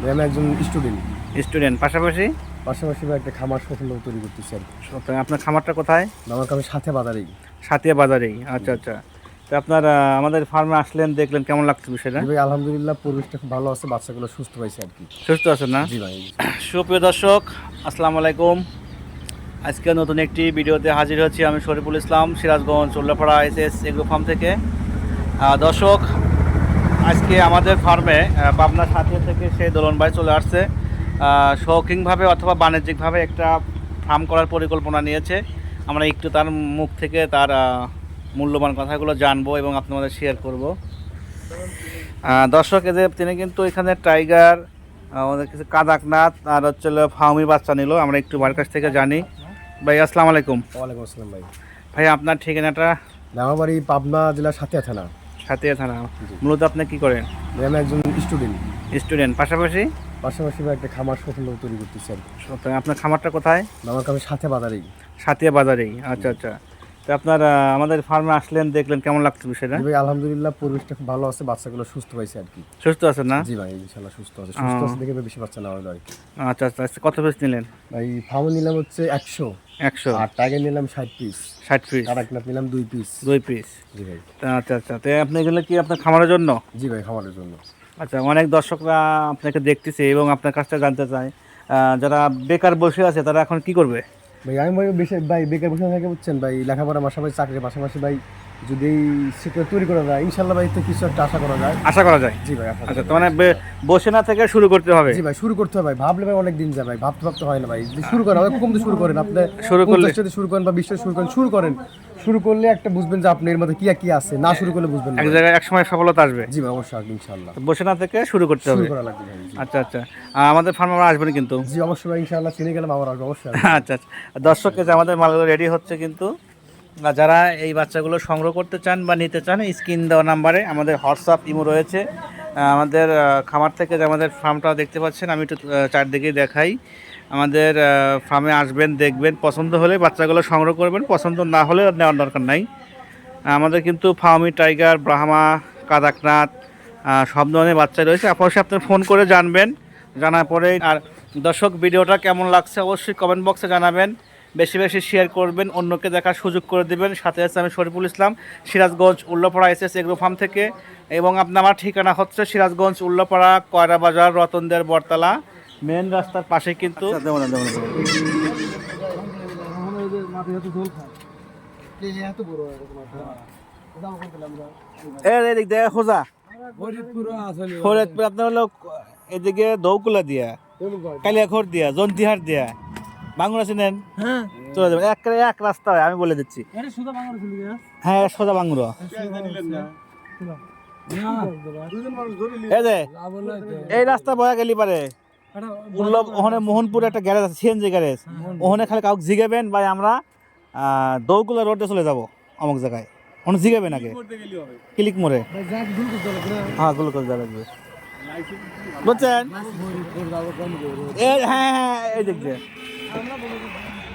আমি একজন student student পাশাপাশি? পাশাপাশি একটা খামার সফল তৈরি করতেছি আর কি। আপনার খামারটা কোথায়? আমার আমি সাথে বাজারেই। সাতিয়া বাজারেই আচ্ছা আচ্ছা। তো আপনার আমাদের ফার্মে আসলেন দেখলেন কেমন লাগছে বিষয়টা? ভাই আলহামদুলিল্লাহ পরিবেশটা খুব ভালো আছে বাচ্চাগুলো সুস্থ পাইছে আর কি। সুস্থ আছেন না? জি ভাই সুপ্রিয় দর্শক আসসালামু আলাইকুম। আজকে নতুন একটি ভিডিওতে হাজির হচ্ছি আমি Shariful Islam Sirajganj Ullapara S S agro farm থেকে। দর্শক আজকে আমাদের ফার্মে পাবনা সাথিয়া থেকে সেই দোলন ভাই চলে আসছে। শৌখিনভাবে অথবা বাণিজ্যিকভাবে একটা ফার্ম করার পরিকল্পনা নিয়েছে। আমরা একটু তার মুখ থেকে তার মূল্যবান কথাগুলো জানব এবং আপনাদের শেয়ার করব। দর্শক এদের তিনি কিন্তু এখানে টাইগার আমাদের কিছু কাদাকনাথ আর হচ্ছে ফাউমি বাচ্চা নিল। আমরা একটু বাড়ির কাছ থেকে জানি। ভাই আসসালামু আলাইকুম। ওয়ালাইকুম আসসালাম ভাই। ভাই আপনার ঠিকানাটা? ভাই, আমার বাড়ি পাবনা জেলার সাথিয়া থানা। সাথে থানা মূলত আপনি কি করেন? আমি একজন স্টুডেন্ট স্টুডেন্ট পাশাপাশি? পাশাপাশি বা একটা খামার সফল তৈরি করতেছি আর আপনার খামারটা কোথায়? আমার খামার সাথে বাজারেই। সাথে বাজারেই। আচ্ছা আচ্ছা। তো আপনার আমাদের ফার্মে আসলেন দেখলেন কেমন লাগছে বিষয়টা? ভাই আলহামদুলিল্লাহ পরিবেশটা খুব ভালো আছে বাচ্চাগুলো সুস্থ পাইছে আর কি। সুস্থ আছেন না? জি ভাই ইনশাল্লাহ সুস্থ আছে। সুস্থ আছে দেখে বেশি বাচ্চা নেওয়া হলো আর কি আচ্ছা আচ্ছা কত পিস নিলেন? ভাই ফার্মে নিলাম হচ্ছে একশো। একশো। আর টাইগার নিলাম ষাট পিস ষাট পিস কারাকনাথ নিলাম দুই পিস দুই পিস জি ভাই। আচ্ছা আচ্ছা তো আপনি এগুলো কি আপনার খামারের জন্য? জি ভাই খামারের জন্য। আচ্ছা অনেক দর্শকরা আপনাকে দেখতেছে এবং আপনার কাছ থেকে জানতে চায়। যারা বেকার বসে আছে তারা এখন কি করবে? ভাই আমি ভাই বেকার বসে থাকে বুঝছেন ভাই লেখাপড়া পাশাপাশি চাকরির পাশাপাশি ভাই যদি সেটা তৈরি করা যায় ইনশাল্লাহ ভাই তো কিছু একটা আশা করা যায়। আশা করা যায়? জি ভাই আশা আচ্ছা তো মানে বে- বসে না থেকে শুরু করতে হবে? জি ভাই শুরু করতে হবে ভাই। ভাবলে ভাই অনেক দিন যায় ভাই ভাবতে ভাবতে হয় না ভাই। যদি শুরু করেন কম তো শুরু করেন? আপনি শুরু করলে- শুরু করেন বা বিশটা শুরু করেন শুরু করেন। শুরু করলে একটা বুঝবেন যে আপনি এর মধ্যে কি আর কি আছে। না শুরু করলে বুঝবেন না এক জায়গায় এক সময় সফলতা আসবে। জি ভাই অবশ্যই আসবে ইনশাল্লাহ। তো বসে না থেকে শুরু করতে শুরু হবে? করা লাগবে ভাই জি। আচ্ছা আচ্ছা। আমাদের ফার্মে আমরা আসবেন কিন্তু। জি অবশ্যই ভাই ইনশাল্লাহ চিনে গেলাম আমার আসবে অবশ্যই আসবে। আচ্ছা আচ্ছা। দর্শক যে আমাদের মালগুলো রেডি হচ্ছে কিন্তু। আর যারা এই বাচ্চাগুলো সংগ্রহ করতে চান বা নিতে চান, স্ক্রিন দেওয়া নাম্বারে আমাদের হোয়াটসঅ্যাপ ইমো রয়েছে। আমাদের খামার থেকে যে আমাদের ফার্মটা দেখতে পাচ্ছেন, আমি একটু চারদিকেই দেখাই। আমাদের ফার্মে আসবেন, দেখবেন, পছন্দ হলে বাচ্চাগুলো সংগ্রহ করবেন, পছন্দ না হলে নেওয়ার দরকার নাই। আমাদের কিন্তু ফার্মি টাইগার, ব্রাহ্মা, কাদাকনাথ সব ধরনের বাচ্চা রয়েছে। অবশ্যই আপনি ফোন করে জানবেন, জানার পরে। আর দর্শক, ভিডিওটা কেমন লাগছে অবশ্যই কমেন্ট বক্সে জানাবেন। বেশি বেশি শেয়ার করবেন অন্যকে দেখার সুযোগ করে দেবেন। সাথে আছে আমি Shariful Islam Sirajganj Ullapara S S agro farm থেকে। এবং আপনার আমার ঠিকানা হচ্ছে সিরাজগঞ্জ উল্লাপাড়া কয়রা বাজার রতনদের বরতলা মেন রাস্তার পাশে কিন্তু এদিক খোঁজা। ফরিদপুর আপনার হলো এদিকে দৌকুলা দিয়া কালিয়াখোর দিয়া জন্তিহার দিয়া। বাঙুরা চিনেন চলে যাবেন এক এক রাস্তা হয় আমি বলে দিচ্ছি হ্যাঁ সোজা বাঙুরা এই রাস্তা বয়া গেলি পারে ওখানে মোহনপুর একটা গ্যারেজ আছে সিএনজি গ্যারেজ ওখানে খালি কাউকে জিগাবেন ভাই আমরা দৌকুলা রোডে চলে যাব অমুক জায়গায় ওখানে জিগাবেন আগে ক্লিক মোড়ে হ্যাঁ গ্লুকোজ লাগবে বুঝছেন এই হ্যাঁ হ্যাঁ এই দিক দিয়ে